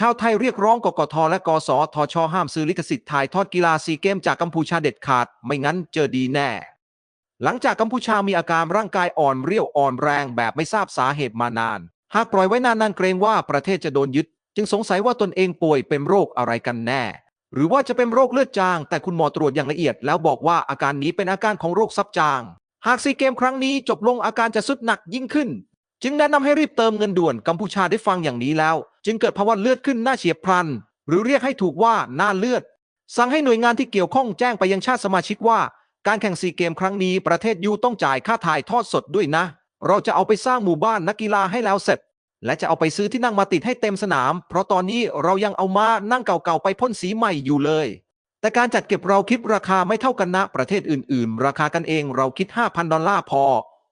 ชาวไทยเรียกร้องกกทและกสทช ห้ามซื้อลิขสิทธิ์ถ่ายทอดกีฬาซีเกมจากกัมพูชาเด็ดขาด ไม่งั้นเจอดีแน่ หลังจากกัมพูชามีอาการร่างกายอ่อนเรียวอ่อนแรงแบบไม่ทราบสาเหตุมานาน หากปล่อยไว้นานๆเกรงว่าประเทศจะโดนยึด จึงสงสัยว่าตนเองป่วยเป็นโรคอะไรกันแน่ หรือว่าจะเป็นโรคเลือดจาง แต่คุณหมอตรวจอย่างละเอียด แล้วบอกว่าอาการนี้เป็นอาการของโรคซับจาง หากซีเกมครั้งนี้จบลงอาการจะสุดหนักยิ่งขึ้น จึงแนะนำให้รีบเติมเงินด่วนกัมพูชาได้ฟังอย่างนี้แล้ว จึงเกิดภาวะเลือดขึ้นหน้าเฉียบพลัน หรือเรียกให้ถูกว่าหน้าเลือด สั่งให้หน่วยงานที่เกี่ยวข้องแจ้งไปยังชาติสมาชิกว่า การแข่งซีเกมครั้งนี้ประเทศยูต้องจ่ายค่าถ่ายทอดสดด้วยนะ เราจะเอาไปสร้างหมู่บ้านนักกีฬาให้แล้วเสร็จ และจะเอาไปซื้อที่นั่งมาติดให้เต็มสนาม เพราะตอนนี้เรายังเอามานั่งเก่าๆไปพ่นสีใหม่อยู่เลย แต่การจัดเก็บเราคิดราคาไม่เท่ากันนะ ประเทศอื่น ๆ ราคากันเองเราคิด 5,000 ดอลลาร์พอ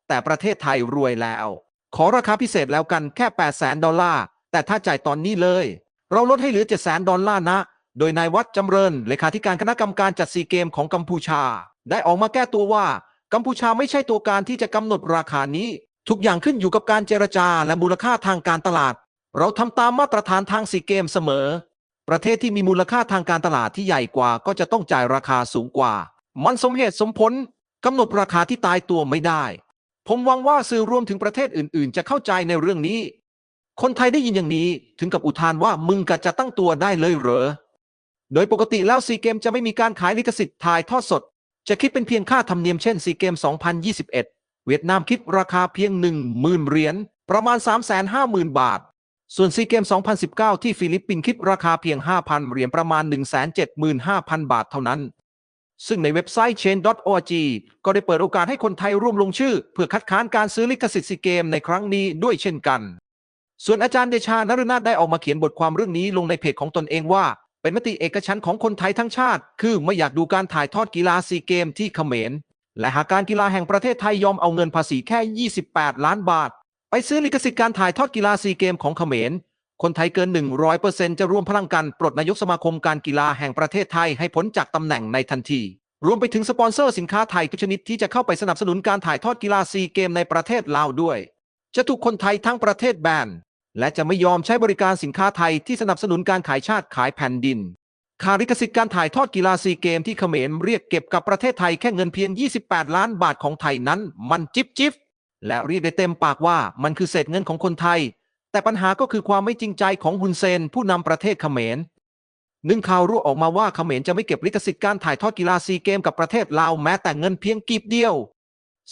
แต่ประเทศไทยรวยแล้ว ขอราคาพิเศษแล้วกันแค่ 8 0 0 0 0 0ดอลลาร์ แต่ถ้าจ่ายตอนนี้เลย เราลดให้เหลือ 7 0 0 0 0 0ดอลลาร์นะ โดยนายวัดจำเริญ เลขาธิการคณะกรรมการจัดซีเกมของกัมพูชา ได้ออกมาแก้ตัวว่า กัมพูชาไม่ใช่ตัวการที่จะกำหนดราคานี้ ทุกอย่างขึ้นอยู่กับการเจรจาและมูลค่าทางการตลาด เราทำตามมาตรฐานทางซีเกมเสมอ ประเทศที่มีมูลค่าทางการตลาดที่ใหญ่กว่าก็จะต้องจ่ายราคาสูงกว่า มันสมเหตุสมผลกำหนดราคาที่ตายตัวไม่ได้ ผมหวังว่าสื่อรวมถึงประเทศอื่น ๆ จะเข้าใจในเรื่องนี้ คนไทยได้ยินอย่างนี้ถึงกับอุทานว่ามึงกะจะตั้งตัวได้เลยเหรอ โดยปกติแล้วซีเกมจะไม่มีการขายลิขสิทธิ์ถ่ายทอดสด จะคิดเป็นเพียงค่าธรรมเนียมเช่นซีเกม 2021 เวียดนามคิดราคาเพียง 1 0,000 เหรียญประมาณ 350,000 บาท ส่วนซีเกม 2019 ที่ฟิลิปปินส์คิดราคาเพียง 5,000 เหรียญประมาณ 175,000 บาทเท่านั้น ซึ่งในเว็บไซต์ chain.org ก็ได้เปิดโอกาสให้คนไทยร่วมลงชื่อ เพื่อคัดค้านการซื้อลิขสิทธิ์ซีเกมในครั้งนี้ด้วยเช่นกัน ส่วนอาจารย์เดชานฤนาถได้ออกมาเขียนบทความเรื่องนี้ลงในเพจของตนเองว่า เป็นมติเอกฉันของคนไทยทั้งชาติ คือไม่อยากดูการถ่ายทอดกีฬาซีเกมที่เขมร และหากการกีฬาแห่งประเทศไทยยอมเอาเงินภาษีแค่ 28 ล้านบาท ไปซื้อลิขสิทธิ์การถ่ายทอดกีฬาซีเกมของเขมร คนไทยเกิน 100%จะร่วมพลังกันปลดนายกสมาคมการกีฬาแห่งประเทศไทยให้พ้นจากตำแหน่งในทันที รวมไปถึงสปอนเซอร์สินค้าไทยทุกชนิดที่จะเข้าไปสนับสนุนการถ่ายทอดกีฬาซีเกมในประเทศลาวด้วย จะถูกคนไทยทั้งประเทศแบน และจะไม่ยอมใช้บริการสินค้าไทยที่สนับสนุนการขายชาติขายแผ่นดินคาลิขสิทธิ์การถ่ายทอดกีฬาซีเกมที่เขมรเรียกเก็บกับประเทศไทยแค่เงินเพียง 28 ล้านบาทของไทยนั้น มันจิบจิบและเรียกได้เต็มปากว่ามันคือเศษเงินของคนไทย แต่ปัญหาก็คือความไม่จริงใจของฮุนเซนผู้นำประเทศเขมรหนึ่งข่าวรู้ออกมาว่าเขมรจะไม่เก็บลิขสิทธิ์การถ่ายทอดกีฬาซีเกมกับประเทศลาวแม้แต่เงินเพียงกีบเดียว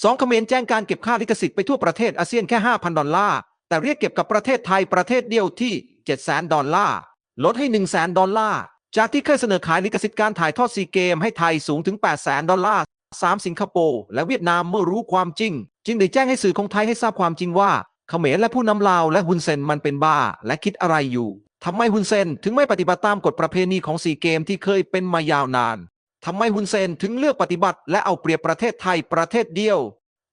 สองเขมรแจ้งการเก็บค่าลิขสิทธิ์ไปทั่วประเทศอาเซียนแค่ 5,000 ดอลลาร์ แต่เรียกเก็บกับประเทศไทยประเทศเดียวที่ 700,000 ดอลลาร์ ลดให้ 100,000 ดอลลาร์ จากที่เคยเสนอขายลิขสิทธิ์การถ่ายทอดซีเกมให้ไทยสูงถึง 800,000 ดอลลาร์ 3 สิงคโปร์และเวียดนามเมื่อรู้ความจริง จึงได้แจ้งให้สื่อของไทยให้ทราบความจริงว่า เขมรและผู้นำลาวและฮุนเซนมันเป็นบ้าและคิดอะไรอยู่ทำไมฮุนเซนถึงไม่ปฏิบัติตามกฎประเพณีของซีเกมที่เคยเป็นมายาวนานทำไมฮุนเซนถึงเลือกปฏิบัติ และเอาเปรียบประเทศไทยประเทศเดียว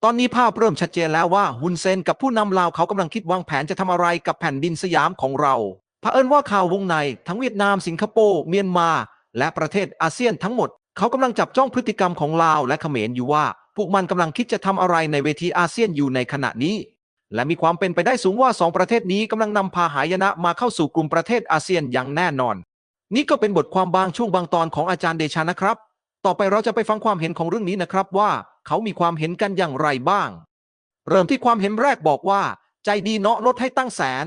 ตอนนี้ภาพเริ่มชัดเจนแล้วว่าฮุนเซนกับผู้นำลาวเขากำลังคิดวางแผนจะทำอะไรกับแผ่นดินสยามของเราเผอิญว่าข่าววงในทั้งเวียดนามสิงคโปร์เมียนมา และประเทศอาเซียนทั้งหมด เขากำลังจับจ้องพฤติกรรมของลาวและเขมรอยู่ว่าพวกมันกำลังคิดจะทำอะไรในเวทีอาเซียนอยู่ในขณะนี้ และมีความเป็นไปได้สูงว่าสองประเทศนี้กำลังนำพาหายนะมาเข้าสู่กลุ่มประเทศอาเซียนอย่างแน่นอน นี่ก็เป็นบทความบางช่วงบางตอนของอาจารย์เดชานะครับ ต่อไปเราจะไปฟังความเห็นของเรื่องนี้นะครับว่าเขามีความเห็นกันอย่างไรบ้าง เริ่มที่ความเห็นแรกบอกว่า ใจดีเนาะลดให้ตั้งแสน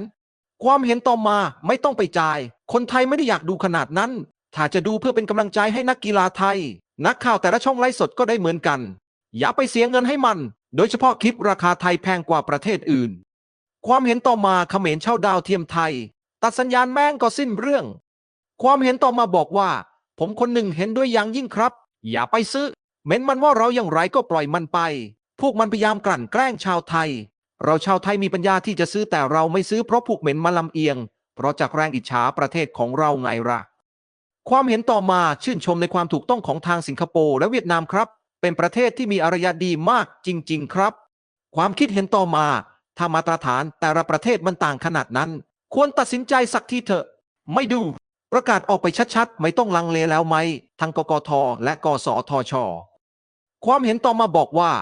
ความเห็นต่อมาไม่ต้องไปจ่าย คนไทยไม่ได้อยากดูขนาดนั้น ถ้าจะดูเพื่อเป็นกำลังใจให้นักกีฬาไทย นักข่าวแต่ละช่องไลฟ์สดก็ได้เหมือนกัน อย่าไปเสียเงินให้มัน โดยเฉพาะคลิปราคาไทยแพงกว่าประเทศอื่น ความเห็นต่อมาเขมรเช่าดาวเทียมไทย ตัดสัญญาณแม่งก็สิ้นเรื่อง ความเห็นต่อมาบอกว่า ผมคนหนึ่งเห็นด้วยอย่างยิ่งครับ อย่าไปซื้อเม้นมันว่าเราอย่างไรก็ปล่อยมันไป พวกมันพยายามกลั่นแกล้งชาวไทย เราชาวไทยมีปัญญาที่จะซื้อแต่เราไม่ซื้อเพราะพวกเหม็นมาลำเอียง เพราะจากแรงอิจฉาประเทศของเราไงล่ะความเห็นต่อมาชื่นชมในความถูกต้องของทางสิงคโปร์และเวียดนามครับ เป็นประเทศที่มีอารยะดีมากจริง ๆ ครับ ความคิดเห็นต่อมา ถ้ามาตรฐานแต่ละประเทศมันต่างขนาดนั้น ควรตัดสินใจสักทีเถอะ ไม่ดู ประกาศออกไปชัดๆ ไม่ต้องลังเลแล้วไหม ทั้งกกทและกสทช ความเห็นต่อมาบอกว่า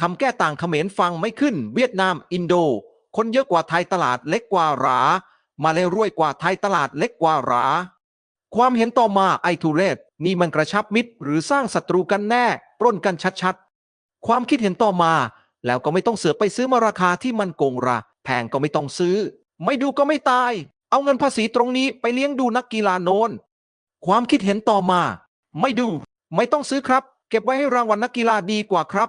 คำแก้ต่างเขมรฟังไม่ขึ้น เวียดนาม อินโด คนเยอะกว่าไทยตลาดเล็กกว่าหรา มาเลยรวยกว่าไทยตลาดเล็กกว่าหราความเห็นต่อมาไอทุเรศนี่มันกระชับมิตรหรือสร้างศัตรูกันแน่ ปล้นกันชัดๆ ความคิดเห็นต่อมา แล้วก็ไม่ต้องเสือไปซื้อมาราคาที่มันโกงราแพงก็ไม่ต้องซื้อ ไม่ดูก็ไม่ตาย เอาเงินภาษีตรงนี้ไปเลี้ยงดูนักกีฬาโนนความคิดเห็นต่อมา ไม่ดู ไม่ต้องซื้อครับ เก็บไว้ให้รางวัลนักกีฬาดีกว่าครับ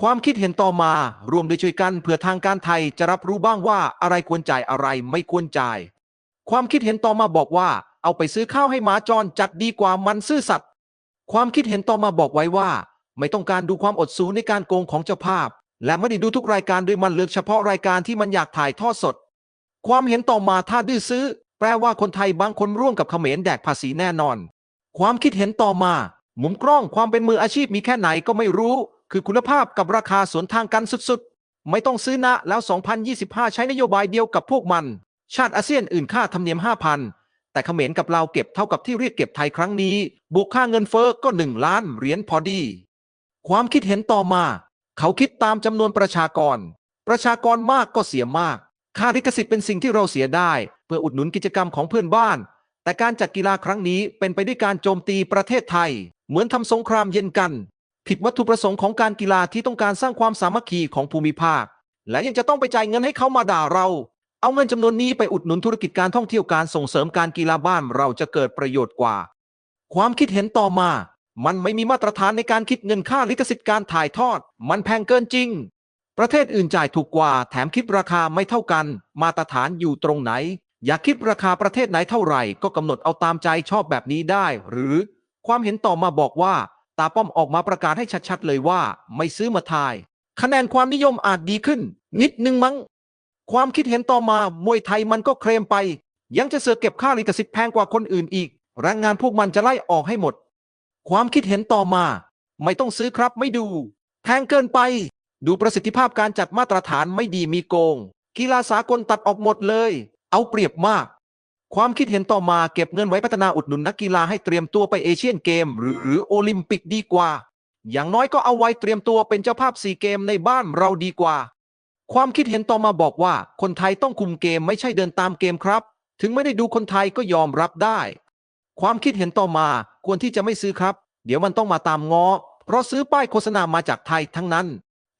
ความคิดเห็นต่อมารวมโดยช่วยกันเพื่อทางการไทยจะรับรู้บ้างว่าอะไรควรจ่ายอะไรไม่ควรจ่าย ความคิดเห็นต่อมาบอกว่า เอาไปซื้อข้าวให้หมาจรจัดดีกว่ามันซื่อสัตย์ ความคิดเห็นต่อมาบอกไว้ว่า ไม่ต้องการดูความอดสูในการโกงของเจ้าภาพ และไม่ได้ดูทุกรายการโดยมันเลือกเฉพาะรายการที่มันอยากถ่ายทอดสด ความเห็นต่อมาถ้าดื้อซื้อ แปลว่าคนไทยบางคนร่วมกับเขมรแดกภาษีแน่นอน ความคิดเห็นต่อมา มุมกล้องความเป็นมืออาชีพมีแค่ไหนก็ไม่รู้ คือคุณภาพกับราคาสวนทางกันสุดๆ ไม่ต้องซื้อนะแล้ว 2025 ใช้นโยบายเดียวกับพวกมัน ชาติอาเซียนอื่นค่าธรรมเนียม5,000 แต่เขมรกับเราเก็บเท่ากับที่เรียกเก็บไทยครั้งนี้ บวกค่าเงินเฟอ้อก็ 1 ล้านเหรียญพอดี ความคิดเห็นต่อมา เขาคิดตามจำนวนประชากร ประชากรมากก็เสียมาก ค่าลิขสิทธิ์เป็นสิ่งที่เราเสียได้ เพื่ออุดหนุนกิจกรรมของเพื่อนบ้าน แต่การจัดกีฬาครั้งนี้เป็นไปด้วยการโจมตีประเทศไทย เหมือนทำสงครามเย็นกัน ผิดวัตถุประสงค์ของการกีฬาที่ต้องการสร้างความสามัคคีของภูมิภาค และยังจะต้องไปจ่ายเงินให้เขามาด่าเรา เอาเงินจำนวนนี้ไปอุดหนุนธุรกิจการท่องเที่ยวการส่งเสริมการกีฬาบ้านเราจะเกิดประโยชน์กว่า ความคิดเห็นต่อมา มันไม่มีมาตรฐานในการคิดเงินค่าลิขสิทธิ์การถ่ายทอด มันแพงเกินจริง ประเทศอื่นจ่ายถูกกว่า แถมคิดราคาไม่เท่ากัน มาตรฐานอยู่ตรงไหน อยากคิดราคาประเทศไหนเท่าไหร่ ก็กำหนดเอาตามใจชอบแบบนี้ได้ หรือ ความเห็นต่อมาบอกว่า ตาป้อมออกมาประกาศให้ชัดๆเลยว่า ไม่ซื้อมาทาย คะแนนความนิยมอาจดีขึ้น นิดนึงมั้ง ความคิดเห็นต่อมามวยไทยมันก็เคลมไป ยังจะเสือกเก็บค่าลิขสิทธิ์แพงกว่าคนอื่นอีกแรงงานพวกมันจะไล่ออกให้หมด ความคิดเห็นต่อมา ไม่ต้องซื้อครับไม่ดู แพงเกินไป ดูประสิทธิภาพการจัดมาตรฐานไม่ดีมีโกง กีฬาสากลตัดออกหมดเลย เอาเปรียบมาก ความคิดเห็นต่อมาเก็บเงินไว้พัฒนาอุดหนุนนักกีฬาให้เตรียมตัวไปเอเชียนเกม หรือหรือโอลิมปิกดีกว่า อย่างน้อยก็เอาไว้เตรียมตัวเป็นเจ้าภาพซีเกมในบ้านเราดีกว่า ความคิดเห็นต่อมาบอกว่าคนไทยต้องคุมเกมไม่ใช่เดินตามเกมครับ ถึงไม่ได้ดูคนไทยก็ยอมรับได้ ความคิดเห็นต่อมาควรที่จะไม่ซื้อครับ เดี๋ยวมันต้องมาตามงอเพราะซื้อป้ายโฆษณามาจากไทยทั้งนั้น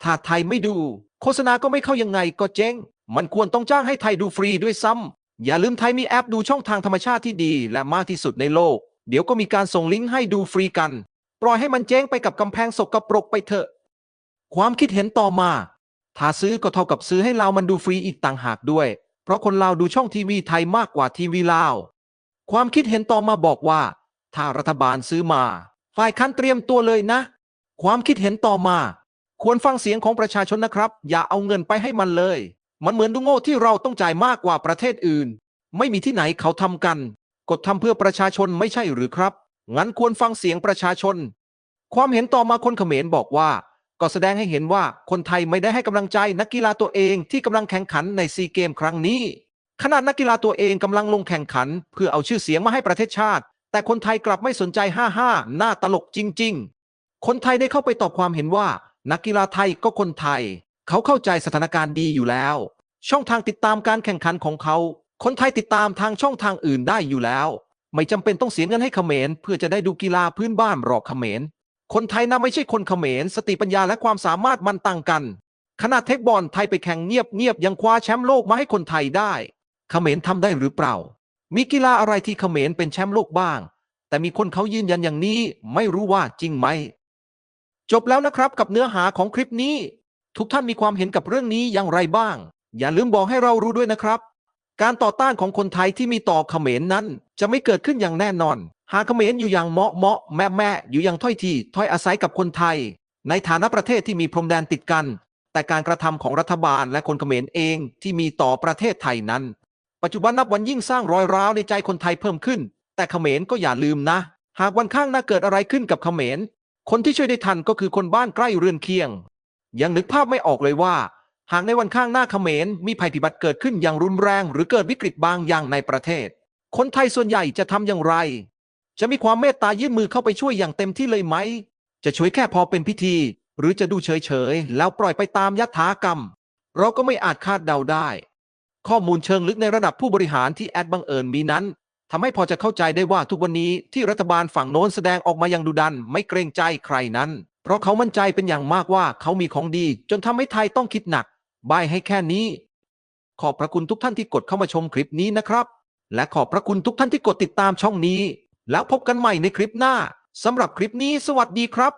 ถ้าไทยไม่ดู โฆษณาก็ไม่เข้ายังไงก็เจ๊ง มันควรต้องจ้างให้ไทยดูฟรีด้วยซ้ำอย่าลืมไทยมีแอปดูช่องทางธรรมชาติที่ดี และมากที่สุดในโลก เดี๋ยวก็มีการส่งลิงก์ให้ดูฟรีกัน ปล่อยให้มันเจ๊งไปกับกำแพงสกรปรกไปเถอะ ความคิดเห็นต่อมา ถ้าซื้อก็เท่ากับซื้อให้เรามันดูฟรีอีกต่างหากด้วย เพราะคนลาวดูช่องทีวีไทยมากกว่าทีวีลาว ความคิดเห็นต่อมาบอกว่า ถ้ารัฐบาลซื้อมา ฝ่ายค้านเตรียมตัวเลยนะ ความคิดเห็นต่อมา ควรฟังเสียงของประชาชนนะครับ อย่าเอาเงินไปให้มันเลย มันเหมือนดูโง่ที่เราต้องจ่ายมากกว่าประเทศอื่น ไม่มีที่ไหนเขาทำกันกดทำเพื่อประชาชนไม่ใช่หรือครับ งั้นควรฟังเสียงประชาชน ความเห็นต่อมาคนเขมรบอกว่า ก็แสดงให้เห็นว่าคนไทยไม่ได้ให้กำลังใจนักกีฬาตัวเองที่กำลังแข่งขันในซีเกมครั้งนี้ ขนาดนักกีฬาตัวเองกำลังลงแข่งขัน เพื่อเอาชื่อเสียงมาให้ประเทศชาติ แต่คนไทยกลับไม่สนใจ55หน้าตลกจริง ๆ คนไทยได้เข้าไปตอบความเห็นว่า นักกีฬาไทยก็คนไทย เขาเข้าใจสถานการณ์ดีอยู่แล้ว ช่องทางติดตามการแข่งขันของเขา คนไทยติดตามทางช่องทางอื่นได้อยู่แล้ว ไม่จำเป็นต้องเสียเงินให้เขมรเพื่อจะได้ดูกีฬาพื้นบ้านหรอกเขมร คนไทยนะไม่ใช่คนเขมร สติปัญญาและความสามารถมันต่างกัน ขนาดเทคบอลไทยไปแข่งเงียบๆยังคว้าแชมป์โลกมาให้คนไทยได้ เขมรทำได้หรือเปล่า มีกีฬาอะไรที่เขมรเป็นแชมป์โลกบ้าง แต่มีคนเขายืนยันอย่างนี้ไม่รู้ว่าจริงไหม จบแล้วนะครับกับเนื้อหาของคลิปนี้ ทุกท่านมีความเห็นกับเรื่องนี้อย่างไรบ้าง อย่าลืมบอกให้เรารู้ด้วยนะครับ การต่อต้านของคนไทยที่มีต่อเขมรนั้น จะไม่เกิดขึ้นอย่างแน่นอน หากเขมรอยู่อย่างเหมาะเหมาะแม่แม่อยู่อย่างถ้อยทีถ้อยอาศัยกับคนไทย ในฐานะประเทศที่มีพรมแดนติดกัน แต่การกระทำของรัฐบาลและคนเขมรเองที่มีต่อประเทศไทยนั้น ปัจจุบันนับวันยิ่งสร้างรอยร้าวในใจคนไทยเพิ่มขึ้น แต่เขมรก็อย่าลืมนะ หากวันข้างหน้าเกิดอะไรขึ้นกับเขมร คนที่ช่วยได้ทันก็คือคนบ้านใกล้เรือนเคียง ยังนึกภาพไม่ออกเลยว่า หากในวันข้างหน้าเขมรมีภัยพิบัติเกิดขึ้นอย่างรุนแรง หรือเกิดวิกฤตบางอย่างในประเทศ คนไทยส่วนใหญ่จะทำอย่างไร จะมีความเมตตายื่นมือเข้าไปช่วยอย่างเต็มที่เลยไหม จะช่วยแค่พอเป็นพิธี หรือจะดูเฉยๆ แล้วปล่อยไปตามยถากรรม เราก็ไม่อาจคาดเดาได้ ข้อมูลเชิงลึกในระดับผู้บริหารที่แอดบังเอิญมีนั้นทำให้พอจะเข้าใจได้ว่าทุกวันนี้ที่รัฐบาลฝั่งโน้นแสดงออกมาอย่างดุดัน ไม่เกรงใจใครนั้น เพราะเขามั่นใจเป็นอย่างมากว่าเขามีของดี จนทำให้ไทยต้องคิดหนักบายให้แค่นี้ ขอบพระคุณทุกท่านที่กดเข้ามาชมคลิปนี้นะครับ และขอบพระคุณทุกท่านที่กดติดตามช่องนี้ แล้วพบกันใหม่ในคลิปหน้าสำหรับคลิปนี้สวัสดีครับ